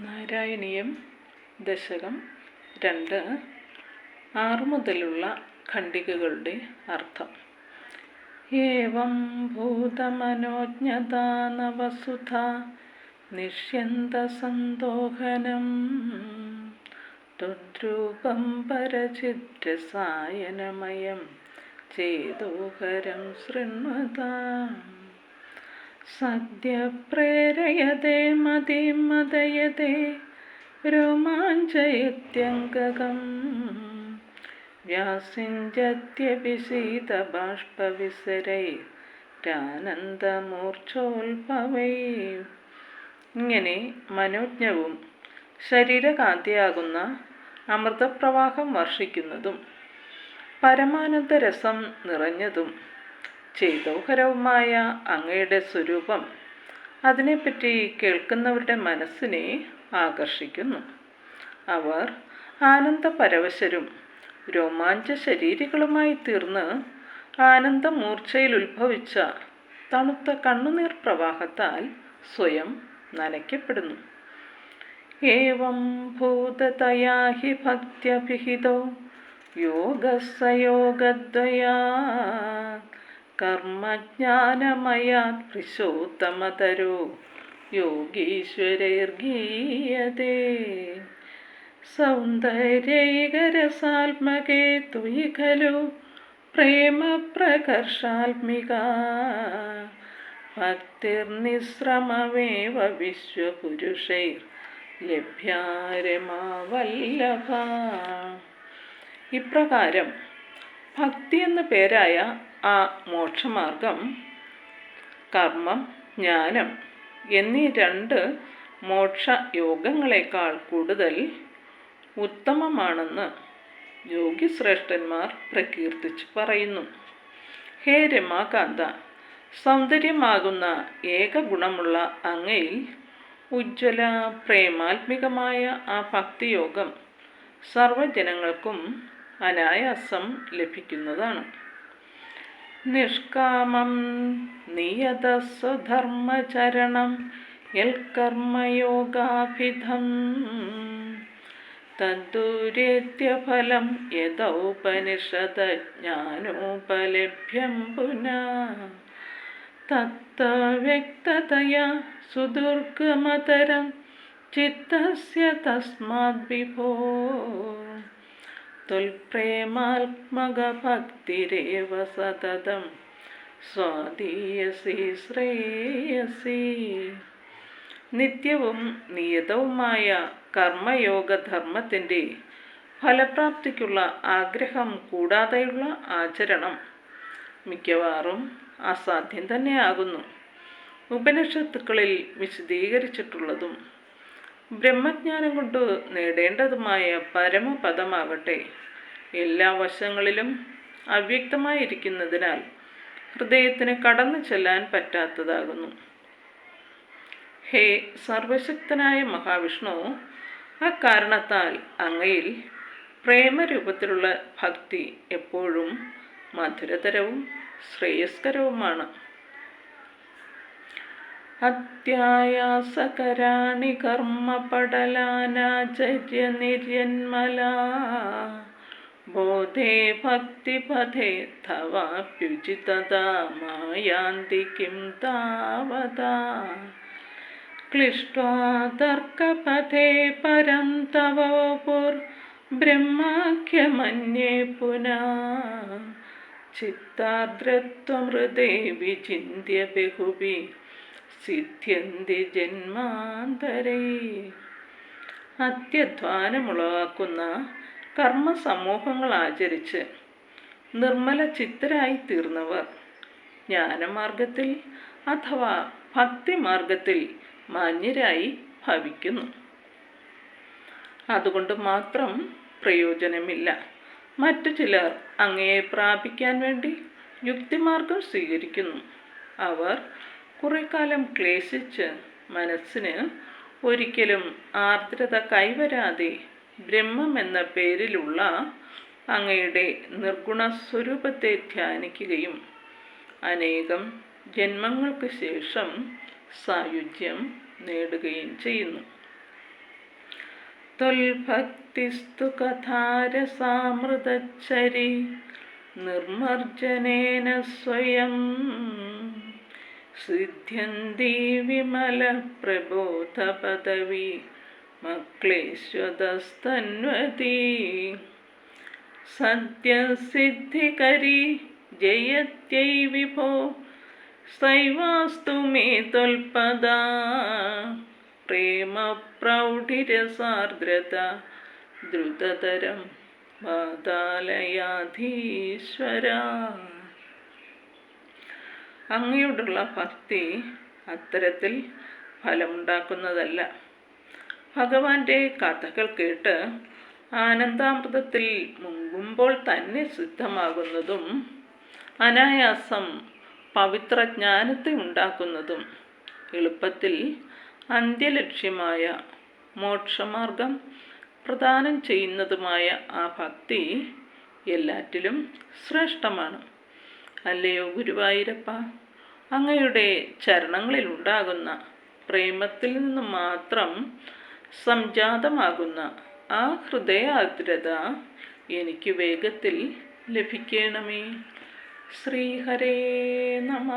നാരായണീയം ദശകം രണ്ട് ആറ് മുതലുള്ള ഖണ്ഡികകളുടെ അർത്ഥം. ഏവം ഭൂതമനോജ്ഞതാനവസുധ നിഷ്യന്തസന്തോഹനം ത്വദ്രൂപം പരചിദ്രസായനമയം ചേതോഹരം ശൃണ്വതാം. സദ്യ പ്രേരയതേ മതി മദയതേ രോമാഞ്ചയത്യംഗകം. വ്യാസിഞ്ചത്യഭിഷീതബാഷ്പവിസരൈരാനന്ദമൂർച്ഛോത്ഭവൈ ഇങ്ങനെ മനോജ്ഞവും ശരീരകാന്തിയാകുന്ന അമൃതപ്രവാഹം വർഷിക്കുന്നതും പരമാനന്ദ രസം നിറഞ്ഞതും ചേതോഹരവുമായ അങ്ങയുടെ സ്വരൂപം അതിനെപ്പറ്റി കേൾക്കുന്നവരുടെ മനസ്സിനെ ആകർഷിക്കുന്നു. അവർ ആനന്ദപരവശരും രോമാഞ്ച ശരീരികളുമായി തീർന്ന് ആനന്ദമൂർച്ചയിൽ ഉത്ഭവിച്ച തണുത്ത കണ്ണുനീർ പ്രവാഹത്താൽ സ്വയം നനയ്ക്കപ്പെടുന്നു. ഏവം ഭൂതതയാഹി ഭക്ത്യഭിഹിതോ യോഗസയോഗദ്വയാ കർമ്മജ്ഞാനമയാത് പുരുഷോത്തമതരോ? യോഗീശ്വരൈർഗീയതേ. സൗന്ദര്യൈകരസാത്മകേ തുയി ഖലു പ്രേമപ്രകർഷാത്മിക. ഭക്തിർനിശ്രമമേവ വിശ്വപുരുഷൈർ ലഭ്യാരമാവല്ലഭ. ഇപ്രകാരം ഭക്തി എന്ന പേരായ ആ മോക്ഷമാർഗം കർമ്മം ജ്ഞാനം എന്നീ രണ്ട് മോക്ഷ യോഗങ്ങളെക്കാൾ കൂടുതൽ ഉത്തമമാണെന്ന് യോഗിശ്രേഷ്ഠന്മാർ പ്രകീർത്തിച്ച് പറയുന്നു. ഹേ രമാകാന്ത സൗന്ദര്യമാകുന്ന ഏക ഗുണമുള്ള അങ്ങയിൽ ഉജ്ജ്വല പ്രേമാത്മികമായ ആ ഭക്തിയോഗം സർവജനങ്ങൾക്കും അനായാസം ലഭിക്കുന്നതാണ്. നിഷ്കാമം നിയതസ്വധർമ്മചരണം യൽക്കർമ്മയോഗാഭിധം തദ്ദൂരേത്യഫലം യഥോപനിഷദജ്ഞാനോപലഭ്യം പുനഃ. തത്വ്യക്തതയാ സുദുർഗമതരം ചിത്തസ്യ തസ്മാത് വിഭോ. തുൽപ്രേമാത്മകഭക്തിരേവ സതതം. സ്വാധീയസി ശ്രേയസി. നിത്യവും നിയതവുമായ കർമ്മയോഗധർമ്മത്തിന്റെ ഫലപ്രാപ്തിക്കുള്ള ആഗ്രഹം കൂടാതെയുള്ള ആചരണം മിക്കവാറും അസാധ്യം തന്നെയാകുന്നു. ഉപനിഷത്തുക്കളിൽ വിശദീകരിച്ചിട്ടുള്ളതും ബ്രഹ്മജ്ഞാനം കൊണ്ട് നേടേണ്ടതുമായ പരമപദമാകട്ടെ എല്ലാ വശങ്ങളിലും അവ്യക്തമായിരിക്കുന്നതിനാൽ ഹൃദയത്തിന് കടന്നു ചെല്ലാൻ പറ്റാത്തതാകുന്നു. ഹേ സർവശക്തനായ മഹാവിഷ്ണു അക്കാരണത്താൽ അങ്ങയിൽ പ്രേമരൂപത്തിലുള്ള ഭക്തി എപ്പോഴും മധുരതരവും ശ്രേയസ്കരവുമാണ്. അത്യായാസകരാണി കർമ്മപടലാനാചര്യനിര്യന്മലാ. ബോധേ ഭക്തിപഥേ തവാപ്യുചിതതാ മായാന്തി കിം താവതാ. പരം തവ പുർബ്രഹ്മാഖ്യമന്യേ പുനാ. ചിത്താർദ്രത്വമൃതേ വിചിന്യ ബഹുഭി സിദ്ധ്യന്തി ജന്മാന്തരേ അത്യധ്വാനമുളവാക്കുന്ന കർമ്മസമൂഹങ്ങൾ ആചരിച്ച് നിർമ്മല ചിത്തരായി തീർന്നവർ ജ്ഞാനമാർഗത്തിൽ അഥവാ ഭക്തിമാർഗത്തിൽ മാന്യരായി ഭവിക്കുന്നു. അതുകൊണ്ട് മാത്രം പ്രയോജനമില്ല. മറ്റു ചിലർ അങ്ങയെ പ്രാപിക്കാൻ വേണ്ടി യുക്തിമാർഗം സ്വീകരിക്കുന്നു. അവർ കുറെ കാലം ക്ലേശിച്ച് മനസ്സിന് ഒരിക്കലും ആർദ്രത കൈവരാതെ ബ്രഹ്മം എന്ന പേരിലുള്ള അങ്ങയുടെ നിർഗുണ സ്വരൂപത്തെ ധ്യാനിക്കുകയും അനേകം ജന്മങ്ങൾക്ക് ശേഷം സായുജ്യം നേടുകയും ചെയ്യുന്നു. തൊൽഭക്തിസ്തു കഥാരസാമൃതച്ചരി നിർമർജനേന സ്വയം സിദ്ധ്യന്തി വിമലപ്രബോധപദവി മക്ലേശ്വതസ്തന്വതി സത്യസിദ്ധികരി ജയത്यै വിഭോ സൈവാസ്തു മേ ത്വൽപദാ പ്രേമപ്രൗഢിരസാർദ്രത ദ്രുതതരം വാതാലയാധീശ്വര അങ്ങയോടുള്ള ഭക്തി അത്തരത്തിൽ ഫലമുണ്ടാക്കുന്നതല്ല. ഭഗവാന്റെ കഥകൾ കേട്ട് ആനന്ദാമൃതത്തിൽ മുങ്ങുമ്പോൾ തന്നെ സിദ്ധമാകുന്നതും അനായാസം പവിത്ര ജ്ഞാനത്തെ ഉണ്ടാക്കുന്നതും എളുപ്പത്തിൽ അന്ത്യലക്ഷ്യമായ മോക്ഷമാർഗം പ്രദാനം ചെയ്യുന്നതുമായ ആ ഭക്തി എല്ലാറ്റിലും ശ്രേഷ്ഠമാണ്. അല്ലയോ ഗുരുവായൂരപ്പ? അങ്ങയുടെ ചരണങ്ങളിൽ ഉണ്ടാകുന്ന പ്രേമത്തിൽ നിന്ന് മാത്രം സംജാതമാകുന്ന ആ ഹൃദയാർദ്രത എനിക്ക് വേഗത്തിൽ ലഭിക്കണമേ. ശ്രീഹരേ നമ.